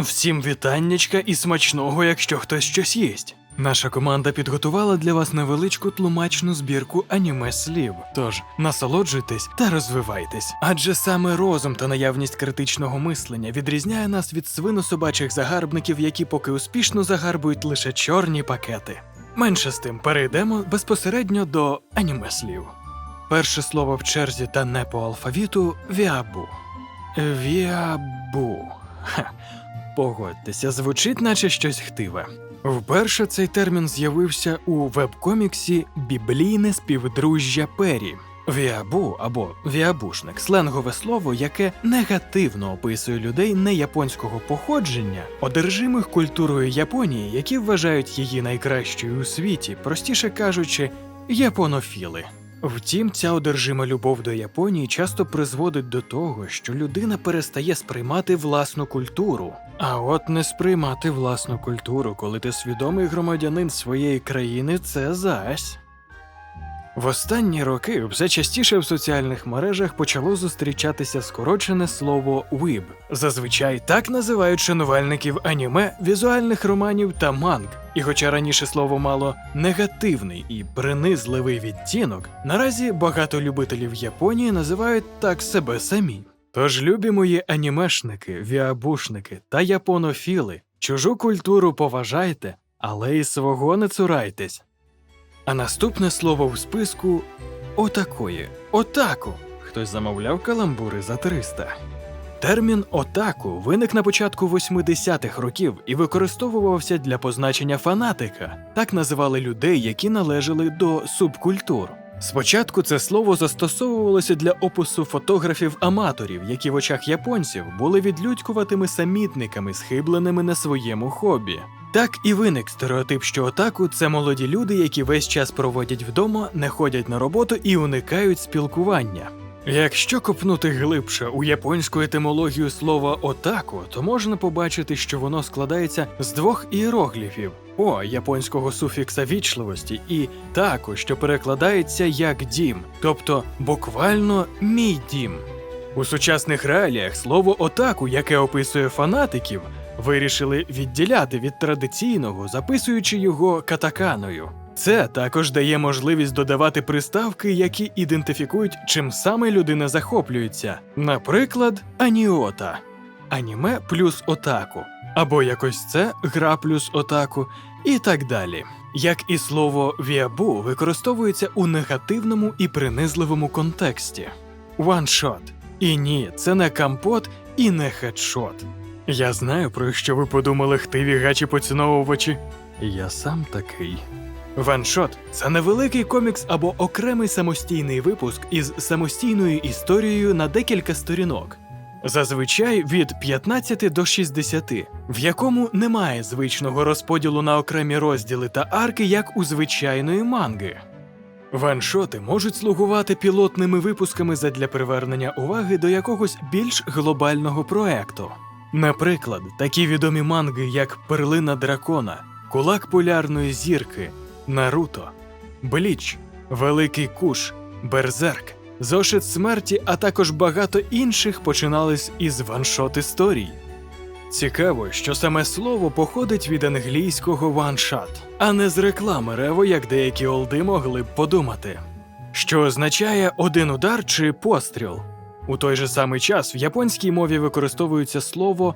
Всім вітаннячка і смачного, якщо хтось щось їсть. Наша команда підготувала для вас невеличку тлумачну збірку аніме слів. Тож насолоджуйтесь та розвивайтесь. Адже саме розум та наявність критичного мислення відрізняє нас від свинособачих загарбників, які поки успішно загарбують лише чорні пакети. Менше з тим, перейдемо безпосередньо до аніме слів. Перше слово в черзі та не по алфавіту віабу. Віабу. Ха. Погодьтеся, звучить наче щось хтиве. Вперше цей термін з'явився у вебкоміксі Біблійне співдружжя Пері. Віабу або віабушник сленгове слово, яке негативно описує людей неяпонського походження, одержимих культурою Японії, які вважають її найкращою у світі, простіше кажучи, японофіли. Втім, ця одержима любов до Японії часто призводить до того, що людина перестає сприймати власну культуру. А от не сприймати власну культуру, коли ти свідомий громадянин своєї країни, це зась. В останні роки все частіше в соціальних мережах почало зустрічатися скорочене слово «виб». Зазвичай так називають шанувальників аніме, візуальних романів та манг. І хоча раніше слово мало негативний і принизливий відтінок, наразі багато любителів Японії називають так себе самі. Тож, любі мої анімешники, віабушники та японофіли, чужу культуру поважайте, але і свого не цурайтесь. А наступне слово в списку отакої. Отаку. Хтось замовляв каламбури за 300. Термін отаку виник на початку 80-х років і використовувався для позначення фанатика. Так називали людей, які належали до субкультур. Спочатку це слово застосовувалося для опису фотографів-аматорів, які в очах японців були відлюдькуватими самітниками, схибленими на своєму хобі. Так і виник стереотип, що отаку це молоді люди, які весь час проводять вдома, не ходять на роботу і уникають спілкування. Якщо копнути глибше у японську етимологію слова отаку, то можна побачити, що воно складається з двох іерогліфів о японського суфікса вічливості і таку, що перекладається як дім, тобто буквально мій дім. У сучасних реаліях слово отаку, яке описує фанатиків, вирішили відділяти від традиційного, записуючи його катаканою. Це також дає можливість додавати приставки, які ідентифікують, чим саме людина захоплюється. Наприклад, аніота аніме плюс отаку, або якось це гра плюс отаку, і так далі. Як і слово віабу використовується у негативному і принизливому контексті. Ваншот. І ні, це не кампот і не хедшот. Я знаю, про що ви подумали хтиві гачі поціновувачі. Я сам такий. Ваншот це невеликий комікс або окремий самостійний випуск із самостійною історією на декілька сторінок. Зазвичай від 15 до 60, в якому немає звичного розподілу на окремі розділи та арки, як у звичайної манги. Ваншоти можуть слугувати пілотними випусками задля привернення уваги до якогось більш глобального проекту. Наприклад, такі відомі манги, як Перлина дракона, Кулак полярної зірки, Наруто, Бліч, Великий Куш, Берзерк, Зошит смерті, а також багато інших починались із ваншот історій. Цікаво, що саме слово походить від англійського ваншат, а не з реклами Рево, як деякі олди могли б подумати, що означає один удар чи постріл. У той же самий час в японській мові використовується слово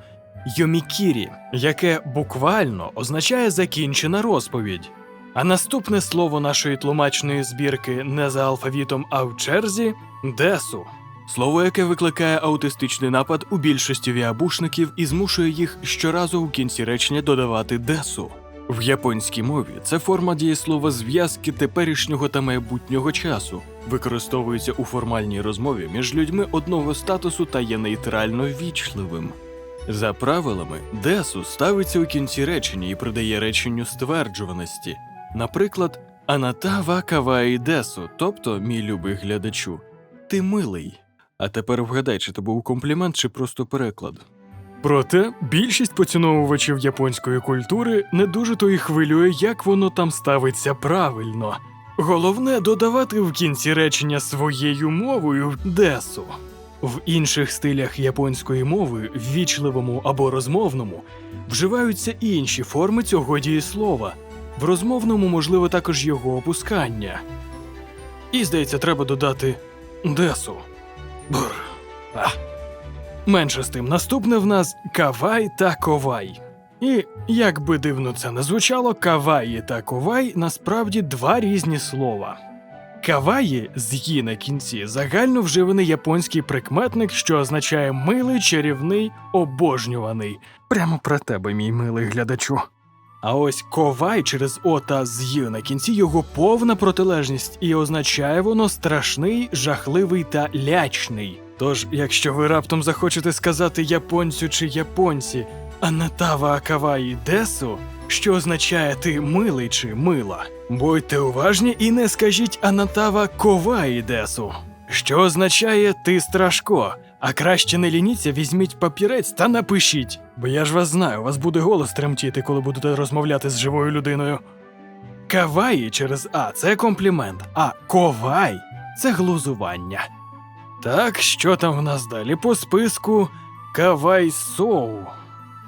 йомікірі, яке буквально означає закінчена розповідь. А наступне слово нашої тлумачної збірки не за алфавітом, а в черзі десу. Слово, яке викликає аутистичний напад у більшості віабушників і змушує їх щоразу у кінці речення додавати десу. В японській мові це форма дієслова зв'язки теперішнього та майбутнього часу, використовується у формальній розмові між людьми одного статусу та є нейтрально вічливим. За правилами, десу ставиться у кінці речення і придає реченню стверджуваності. Наприклад, Аната ва каваї десу, тобто мій любий глядачу, ти милий. А тепер вгадай, чи то був комплімент, чи просто переклад. Проте більшість поціновувачів японської культури не дуже то і хвилює, як воно там ставиться правильно. Головне додавати в кінці речення своєю мовою десу. В інших стилях японської мови, ввічливому або розмовному, вживаються інші форми цього дієслова. В розмовному можливо також його опускання. І, здається, треба додати десу. Бр. Менше з тим, наступне в нас кавай та ковай. І як би дивно це не звучало, каваї та ковай насправді два різні слова. Каваї з «ї» на кінці загально вживаний японський прикметник, що означає милий, чарівний, обожнюваний. Прямо про тебе, мій милий глядачу. А ось ковай через о та з «й» на кінці його повна протилежність, і означає воно страшний, жахливий та лячний. Тож, якщо ви раптом захочете сказати японцю чи японці Анатава Акаваї Десу, що означає ти милий чи мила, будьте уважні і не скажіть Анатава Коваї Десу, що означає ти страшко. А краще не лініться, візьміть папірець та напишіть. Бо я ж вас знаю, у вас буде голос тремтіти, коли будете розмовляти з живою людиною. Каваї через А це комплімент, а ковай це глузування. Так, що там в нас далі по списку кавайсоу.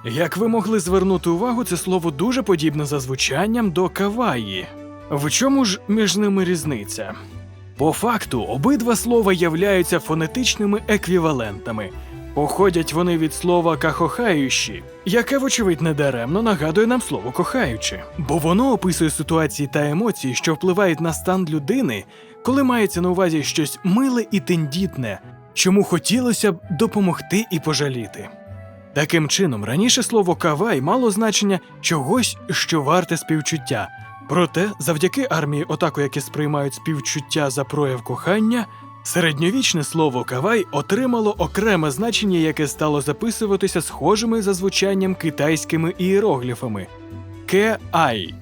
Як ви могли звернути увагу, це слово дуже подібне за звучанням до каваї. В чому ж між ними різниця? По факту, обидва слова являються фонетичними еквівалентами. Походять вони від слова кахохаючі, яке, вочевидь, недаремно нагадує нам слово кохаючи, бо воно описує ситуації та емоції, що впливають на стан людини, коли мається на увазі щось миле і тендітне, чому хотілося б допомогти і пожаліти. Таким чином, раніше слово кавай мало значення чогось, що варте співчуття. Проте, завдяки армії отаку, які сприймають співчуття за прояв кохання, середньовічне слово кавай отримало окреме значення, яке стало записуватися схожими за звучанням китайськими ієрогліфами ке-ай,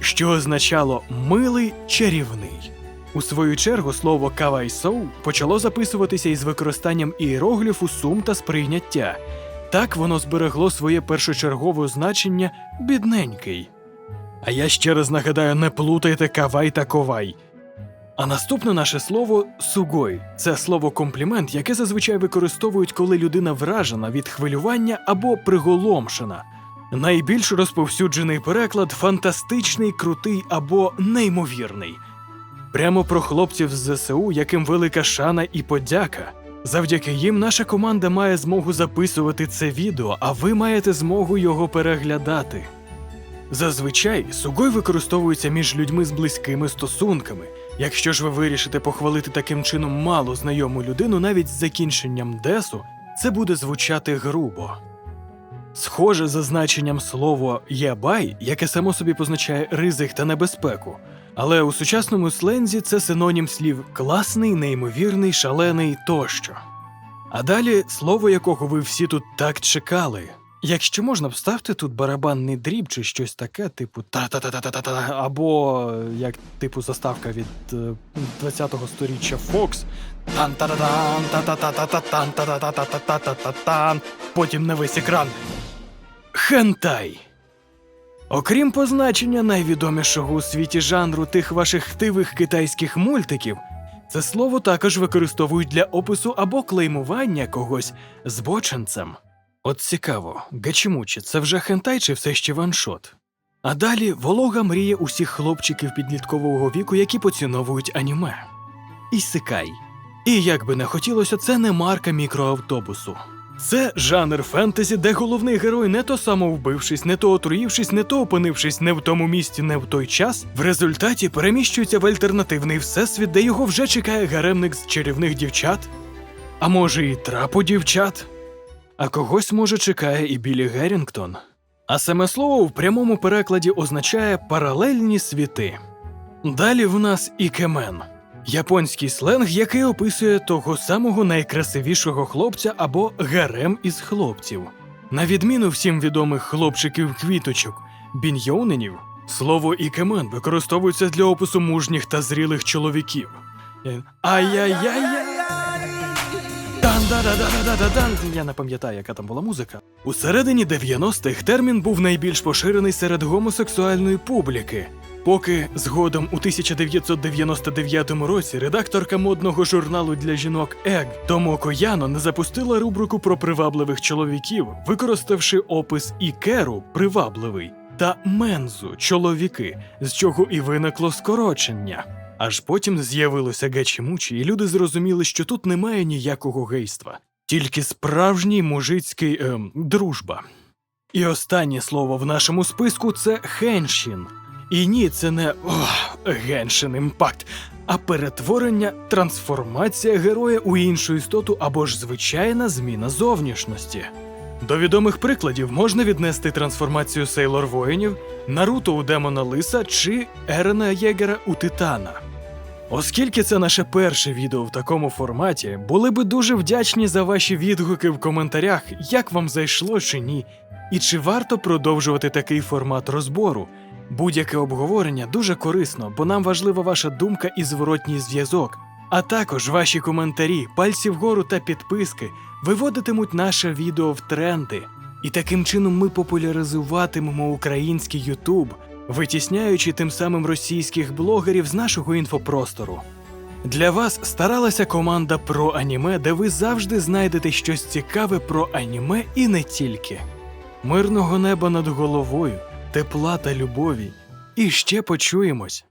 що означало милий чарівний. У свою чергу слово кавайсоу почало записуватися із використанням ієрогліфу сум та сприйняття. Так воно зберегло своє першочергове значення бідненький. А я ще раз нагадаю, не плутайте кавай та ковай. А наступне наше слово сугой це слово комплімент, яке зазвичай використовують, коли людина вражена від хвилювання або приголомшена. Найбільш розповсюджений переклад фантастичний, крутий або неймовірний. Прямо про хлопців з ЗСУ, яким велика шана і подяка. Завдяки їм наша команда має змогу записувати це відео, а ви маєте змогу його переглядати. Зазвичай сугой використовується між людьми з близькими стосунками. Якщо ж ви вирішите похвалити таким чином мало знайому людину, навіть з закінченням десу, це буде звучати грубо. Схоже за значенням слово ябай, яке само собі позначає ризик та небезпеку. Але у сучасному слензі це синонім слів класний, неймовірний, шалений тощо. А далі слово, якого ви всі тут так чекали. Якщо можна, вставте тут барабанний дріб чи щось таке, типу та-та-та-та-та-та, або як типу заставка від е, 20-го сторіччя Фокс, тан та та тан та та та та тан та та та та та та тан Потім на весь екран. Хентай. Окрім позначення найвідомішого у світі жанру тих ваших хтивих китайських мультиків. Це слово також використовують для опису або клеймування когось збоченцем. От цікаво, гачимучі, це вже хентай чи все ще ваншот? А далі волога мріє усіх хлопчиків підліткового віку, які поціновують аніме. Ісикай. І як би не хотілося, це не марка мікроавтобусу. Це жанр фентезі, де головний герой не то самовбившись, не то отруївшись, не то опинившись не в тому місці, не в той час, в результаті переміщується в альтернативний всесвіт, де його вже чекає гаремник з чарівних дівчат, а може і трапу дівчат, а когось може чекає і Білі Геррінгтон. А саме слово в прямому перекладі означає паралельні світи. Далі в нас ікемен. Японський сленг, який описує того самого найкрасивішого хлопця або гарем із хлопців. На відміну всім відомих хлопчиків-квіточок, біньйоненів, слово ікемен використовується для опису мужніх та зрілих чоловіків. Е, Ай-яй-яй-яй! Я не пам'ятаю, яка там була музика. У середині 90-х термін був найбільш поширений серед гомосексуальної публіки. Поки згодом у 1999 році редакторка модного журналу для жінок Ег Томоко Яно не запустила рубрику про привабливих чоловіків, використавши опис ікеру привабливий та мензу чоловіки, з чого і виникло скорочення. Аж потім з'явилося гачі-мучі, і люди зрозуміли, що тут немає ніякого гейства, тільки справжній мужицький ем, дружба. І останнє слово в нашому списку це хеншін. І ні, це не геншин імпакт, а перетворення, трансформація героя у іншу істоту або ж звичайна зміна зовнішності. До відомих прикладів можна віднести трансформацію Сейлор воїнів, Наруто у Демона Лиса чи Ерена Єгера у Титана. Оскільки це наше перше відео в такому форматі, були би дуже вдячні за ваші відгуки в коментарях, як вам зайшло чи ні, і чи варто продовжувати такий формат розбору. Будь-яке обговорення дуже корисно, бо нам важлива ваша думка і зворотній зв'язок. А також ваші коментарі, пальці вгору та підписки виводитимуть наше відео в тренди. І таким чином ми популяризуватимемо український Ютуб, витісняючи тим самим російських блогерів з нашого інфопростору. Для вас старалася команда про аніме, де ви завжди знайдете щось цікаве про аніме і не тільки. Мирного неба над головою, тепла та любові. І ще почуємось.